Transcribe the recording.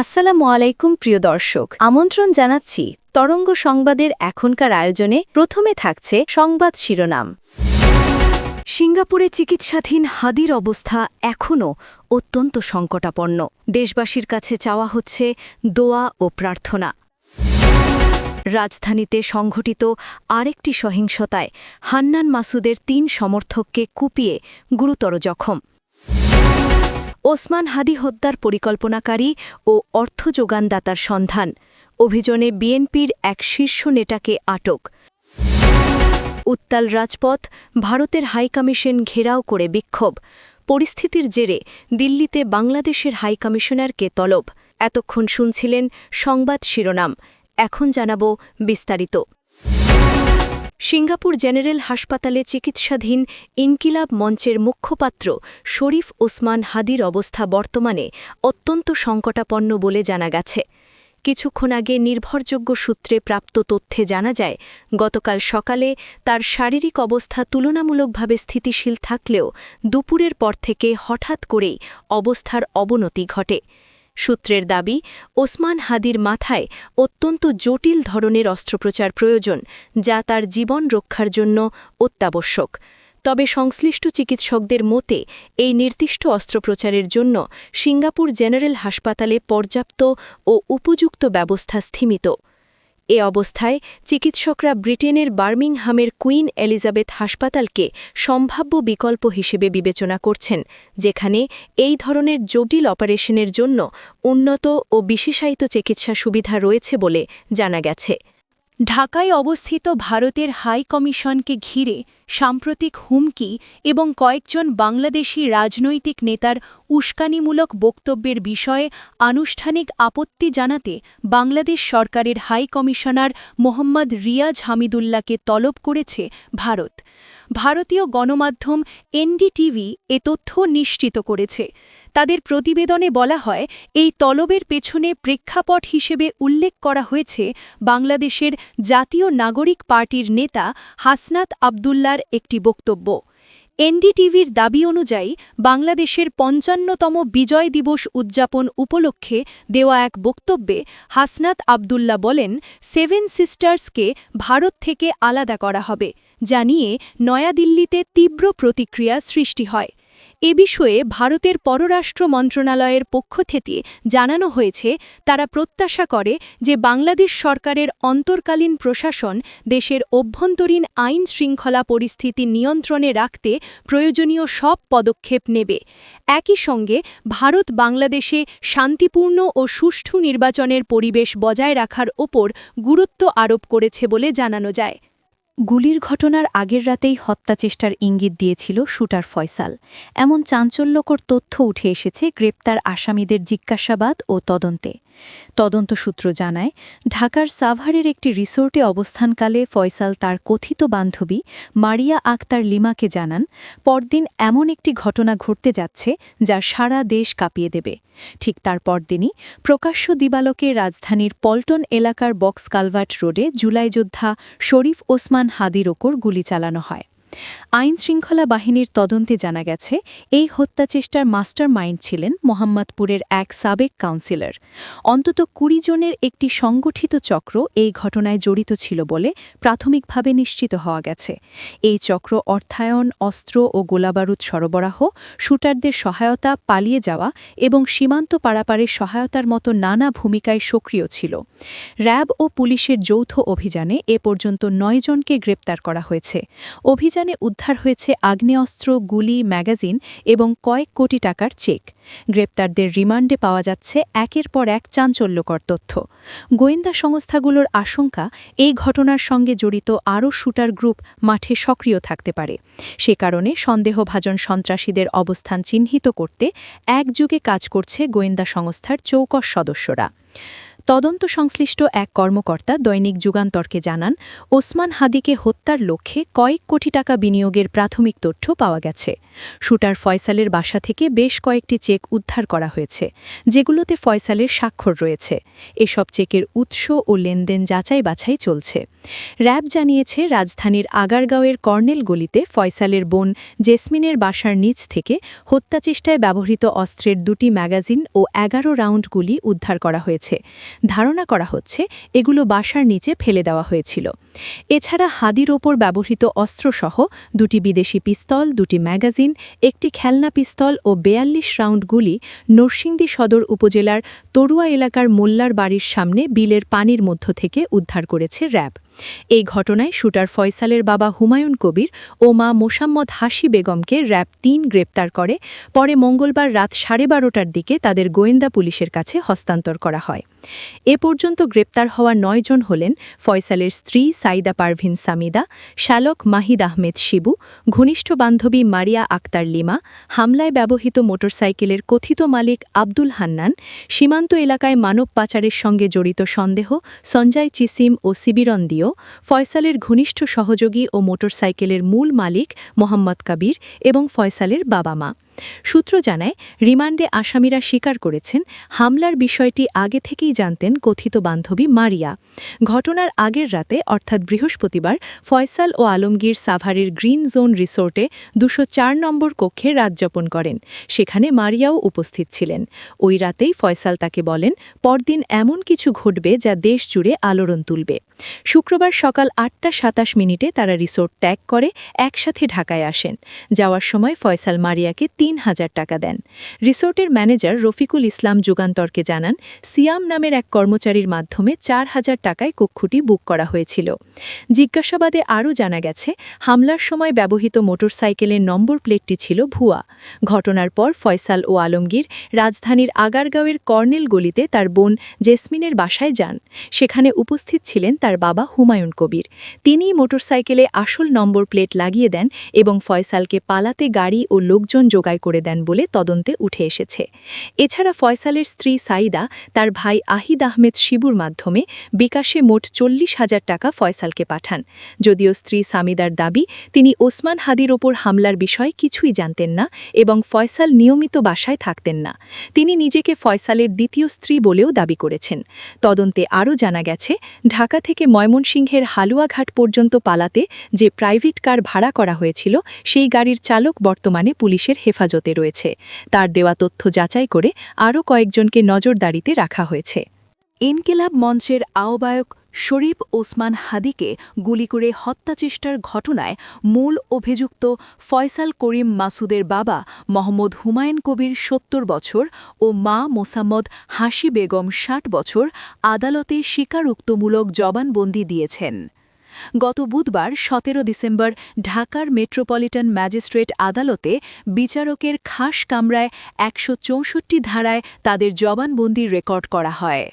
আসসালামু আলাইকুম, প্রিয় দর্শক। আমন্ত্রণ জানাচ্ছি তরঙ্গ সংবাদের এখনকার আয়োজনে। প্রথমে থাকছে সংবাদ শিরোনাম। সিঙ্গাপুরে চিকিৎসাধীন হাদির অবস্থা এখনও অত্যন্ত সংকটাপন্ন। দেশবাসীর কাছে চাওয়া হচ্ছে দোয়া ও প্রার্থনা। রাজধানীতে সংঘটিত আরেকটি সহিংসতায় হান্নান মাসুদের তিন সমর্থককে কুপিয়ে গুরুতর জখম। ওসমান হাদি হত্যার পরিকল্পনাকারী ও অর্থ যোগানদাতার সন্ধান। অভিযোগে বিএনপির এক শীর্ষ নেতাকে আটক। উত্তাল রাজপথ, ভারতের হাইকমিশন ঘেরাও করে বিক্ষোভ। পরিস্থিতির জেরে দিল্লিতে বাংলাদেশের হাইকমিশনারকে তলব। এতক্ষণ শুনছিলেন সংবাদ শিরোনাম। এখন জানাব বিস্তারিত। সিঙ্গাপুর জেনারেল হাসপাতালে চিকিৎসাধীন ইনকিলাব মঞ্চের মুখপাত্র শরীফ ওসমান হাদির অবস্থা বর্তমানে অত্যন্ত সংকটাপন্ন বলে জানা গেছে। কিছুক্ষণ আগে নির্ভরযোগ্য সূত্রে প্রাপ্ত তথ্যে জানা যায়, গতকাল সকালে তার শারীরিক অবস্থা তুলনামূলকভাবে স্থিতিশীল থাকলেও দুপুরের পর থেকে হঠাৎ করেই অবস্থার অবনতি ঘটে। সূত্রের দাবি, ওসমান হাদির মাথায় অত্যন্ত জটিল ধরনের অস্ত্রোপচার প্রয়োজন, যা তার জীবন রক্ষার জন্য অত্যাবশ্যক। তবে সংশ্লিষ্ট চিকিৎসকদের মতে, এই নির্দিষ্ট অস্ত্রোপচারের জন্য সিঙ্গাপুর জেনারেল হাসপাতালে পর্যাপ্ত ও উপযুক্ত ব্যবস্থা স্থিমিত। এ অবস্থায় চিকিৎসকরা ব্রিটেনের বার্মিংহামের কুইন এলিজাবেথ হাসপাতালকে সম্ভাব্য বিকল্প হিসেবে বিবেচনা করছেন, যেখানে এই ধরনের জটিল অপারেশনের জন্য উন্নত ও বিশেষায়িত চিকিৎসা সুবিধা রয়েছে বলে জানা গেছে। ঢাকায় অবস্থিত ভারতের হাই কমিশনকে ঘিরে সাম্প্রতিক হুমকি এবং কয়েকজন বাংলাদেশি রাজনৈতিক নেতার উস্কানিমূলক বক্তব্যের বিষয়ে আনুষ্ঠানিক আপত্তি জানাতে বাংলাদেশ সরকারের হাই কমিশনার মোহাম্মদ রিয়াজ হামিদুল্লাহকে তলব করেছে ভারত। ভারতীয় গণমাধ্যম এনডিটিভি এ তথ্য নিশ্চিত করেছে। তাদের প্রতিবেদনে বলা হয়, এই তলবের পেছনে প্রেক্ষাপট হিসেবে উল্লেখ করা হয়েছে বাংলাদেশের জাতীয় নাগরিক পার্টির নেতা হাসনাত আবদুল্লার একটি বক্তব্য। এনডিটিভির দাবি অনুযায়ী, বাংলাদেশের পঞ্চান্নতম বিজয় দিবস উদযাপন উপলক্ষে দেওয়া এক বক্তব্যে হাসনাত আবদুল্লা বলেন, সেভেন সিস্টার্সকে ভারত থেকে আলাদা করা হবে। জানিয়ে নয়াদিল্লিতে তীব্র প্রতিক্রিয়া সৃষ্টি হয়। এ বিষয়ে ভারতের পররাষ্ট্র মন্ত্রণালয়ের পক্ষ থেকে জানানো হয়েছে, তারা প্রত্যাশা করে যে বাংলাদেশ সরকারের অন্তর্কালীন প্রশাসন দেশের অভ্যন্তরীণ আইন শৃঙ্খলা পরিস্থিতি নিয়ন্ত্রণে রাখতে প্রয়োজনীয় সব পদক্ষেপ নেবে। একই সঙ্গে ভারত বাংলাদেশে শান্তিপূর্ণ ও সুষ্ঠু নির্বাচনের পরিবেশ বজায় রাখার ওপর গুরুত্ব আরোপ করেছে বলে জানানো যায়। গুলির ঘটনার আগের রাতেই হত্যাচেষ্টার ইঙ্গিত দিয়েছিল শুটার ফয়সাল। এমন চাঞ্চল্যকর তথ্য উঠে এসেছে গ্রেপ্তার আসামিদের জিজ্ঞাসাবাদ ও তদন্তে। তদন্ত সূত্র জানায়, ঢাকার সাভারের একটি রিসোর্টে অবস্থানকালে ফয়সাল তার কথিত বান্ধবী মারিয়া আক্তার লিমাকে জানান, পরদিন এমন একটি ঘটনা ঘটতে যাচ্ছে যা সারা দেশ কাঁপিয়ে দেবে। ঠিক তার পরদিনই প্রকাশ্য দিবালকে রাজধানীর পল্টন এলাকার বক্স কালভার্ট রোডে জুলাই যোদ্ধা শরীফ ওসমান হাদির ওপর গুলি চালানো হয়। আইন শৃঙ্খলা বাহিনীর তদন্তে জানা গেছে, এই হত্যাচেষ্টার মাস্টার মাইন্ড ছিলেন মোহাম্মদপুরের এক সাবেক কাউন্সিলর। অন্তত কুড়ি জনের একটি সংগঠিত চক্র এই ঘটনায় জড়িত ছিল বলে প্রাথমিকভাবে নিশ্চিত হওয়া গেছে। এই চক্র অর্থায়ন, অস্ত্র ও গোলাবারুদ সরবরাহ, শুটারদের সহায়তা, পালিয়ে যাওয়া এবং সীমান্ত পারাপারের সহায়তার মতো নানা ভূমিকায় সক্রিয় ছিল। র্যাব ও পুলিশের যৌথ অভিযানে এ পর্যন্ত নয় জনকে গ্রেপ্তার করা হয়েছে। অভিযান অভিযানে উদ্ধার হয়েছে আগ্নেয়াস্ত্র, গুলি, ম্যাগাজিন এবং কয়েক কোটি টাকার চেক। গ্রেপ্তারদের রিমান্ডে পাওয়া যাচ্ছে একের পর এক চাঞ্চল্যকর তথ্য। গোয়েন্দা সংস্থাগুলোর আশঙ্কা, এই ঘটনার সঙ্গে জড়িত আরও শুটার গ্রুপ মাঠে সক্রিয় থাকতে পারে। সে কারণে সন্দেহভাজন সন্ত্রাসীদের অবস্থান চিহ্নিত করতে একযুগে কাজ করছে গোয়েন্দা সংস্থার চৌকস সদস্যরা। তদন্ত সংশ্লিষ্ট এক কর্মকর্তা দৈনিক যুগান্তরকে জানান, ওসমান হাদিকে হত্যার লক্ষ্যে কয়েক কোটি টাকা বিনিয়োগের প্রাথমিক তথ্য পাওয়া গেছে। শুটার ফয়সালের বাসা থেকে বেশ কয়েকটি চেক উদ্ধার করা হয়েছে, যেগুলোতে ফয়সালের স্বাক্ষর রয়েছে। এসব চেকের উৎস ও লেনদেন যাচাই বাছাই চলছে। র্যাব জানিয়েছে, রাজধানীর আগারগাঁওয়ের কর্নেল গলিতে ফয়সালের বোন জেসমিনের বাসার নিচ থেকে হত্যাচেষ্টায় ব্যবহৃত অস্ত্রের দুটি ম্যাগাজিন ও এগারো রাউন্ড গুলি উদ্ধার করা হয়েছে। ধারণা করা হচ্ছে এগুলো বাসার নিচে ফেলে দেওয়া হয়েছিল। এছাড়া হাদির ওপর ব্যবহৃত অস্ত্রসহ দুটি বিদেশি পিস্তল, দুটি ম্যাগাজিন, একটি খেলনা পিস্তল ও বেয়াল্লিশ রাউন্ড গুলি নরসিংদী সদর উপজেলার তরুয়া এলাকার মোল্লার বাড়ির সামনে বিলের পানির মধ্য থেকে উদ্ধার করেছে র্যাব। এই ঘটনায় শুটার ফয়সালের বাবা হুমায়ুন কবির ও মা মোসাম্মদ হাসি বেগমকে র্যাব তিন গ্রেপ্তার করে। পরে মঙ্গলবার রাত সাড়ে বারোটার দিকে তাদের গোয়েন্দা পুলিশের কাছে হস্তান্তর করা হয়। এ পর্যন্ত গ্রেপ্তার হওয়া নয়জন হলেন ফয়সালের স্ত্রী সাইদা পারভিন সামিদা শ্যালক মাহিদ আহমেদ শিবু, ঘনিষ্ঠ বান্ধবী মারিয়া আক্তার লিমা, হামলায় ব্যবহৃত মোটরসাইকেলের কথিত মালিক আব্দুল হান্নান, সীমান্ত এলাকায় মানব পাচারের সঙ্গে জড়িত সন্দেহ, সঞ্জয় চিসিম ও সিবিরন দিও ফয়সালের ঘনিষ্ঠ সহযোগী ও মোটরসাইকেলের মূল মালিক মোহাম্মদ কাবির এবং ফয়সালের বাবা মা। সূত্র জানায়, রিমান্ডে আসামিরা স্বীকার করেছেন, হামলার বিষয়টি আগে থেকেই জানতেন কথিত বান্ধবী মারিয়া। ঘটনার আগের রাতে, অর্থাৎ বৃহস্পতিবার, ফয়সাল ও আলমগীর সাভারের গ্রিন জোন রিসোর্টে দুশো নম্বর কক্ষে রাত যাপন করেন। সেখানে মারিয়াও উপস্থিত ছিলেন। ওই রাতেই ফয়সাল তাকে বলেন, পরদিন এমন কিছু ঘটবে যা দেশ জুড়ে আলোড়ন তুলবে। শুক্রবার সকাল আটটা সাতাশ মিনিটে তারা রিসোর্ট ত্যাগ করে একসাথে ঢাকায় আসেন। যাওয়ার সময় ফয়সাল মারিয়াকে তিন হাজার টাকা দেন। রিসোর্টের ম্যানেজার রফিকুল ইসলাম যুগান্তরকে জানান, সিয়াম নামের এক কর্মচারীর মাধ্যমে চার হাজার টাকায় কক্ষটি বুক করা হয়েছিল। জিজ্ঞাসাবাদে আরও জানা গেছে, হামলার সময় ব্যবহৃত মোটরসাইকেলের নম্বর প্লেটটি ছিল ভুয়া। ঘটনার পর ফয়সাল ও আলমগীর রাজধানীর আগারগাঁওয়ের কর্নেল গলিতে তার বোন জেসমিনের বাসায় যান। সেখানে উপস্থিত ছিলেন তার বাবা হুমায়ুন কবির। তিনিই মোটরসাইকেলে আসল নম্বর প্লেট লাগিয়ে দেন এবং ফয়সালকে পালাতে গাড়ি ও লোকজন জোগাড় করে দেন বলে তদন্তে উঠে এসেছে। এছাড়া ফয়সালের স্ত্রী সাইদা, তার ভাই আহিদ আহমেদ শিবুর মাধ্যমে বিকাশে মোট চল্লিশ হাজার টাকা ফয়সালকে পাঠান। যদিও স্ত্রী সামিদার দাবি, তিনি ওসমান হাদির ওপর হামলার বিষয়ে কিছুই জানতেন না এবং ফয়সাল নিয়মিত বাসায় থাকতেন না। তিনি নিজেকে ফয়সালের দ্বিতীয় স্ত্রী বলেও দাবি করেছেন। তদন্তে আরও জানা গেছে, ঢাকা থেকে ময়মনসিংহের হালুয়াঘাট পর্যন্ত পালাতে যে প্রাইভেট কার ভাড়া করা হয়েছিল, সেই গাড়ির চালক বর্তমানে পুলিশের হেফাজতে রয়েছে। তার দেওয়া তথ্য যাচাই করে আরও কয়েকজনকে নজরদারিতে রাখা হয়েছে। ইনকিলাব মঞ্চের আহ্বায়ক শরীফ ওসমান হাদিকে গুলি করে হত্যাচেষ্টার ঘটনায় মূল অভিযুক্ত ফয়সাল করিম মাসুদের বাবা মোহাম্মদ হুমায়ুন কবির সত্তর বছর ও মা মোসাম্মদ হাসি বেগম ষাট বছর আদালতে স্বীকারোক্তমূলক জবানবন্দি দিয়েছেন। গত বুধবার সতেরো ডিসেম্বর ঢাকার মেট্রোপলিটন ম্যাজিস্ট্রেট আদালতে বিচারকের খাস কামরায় একশো চৌষট্টি ধারায় তাদের জবানবন্দি রেকর্ড করা হয়।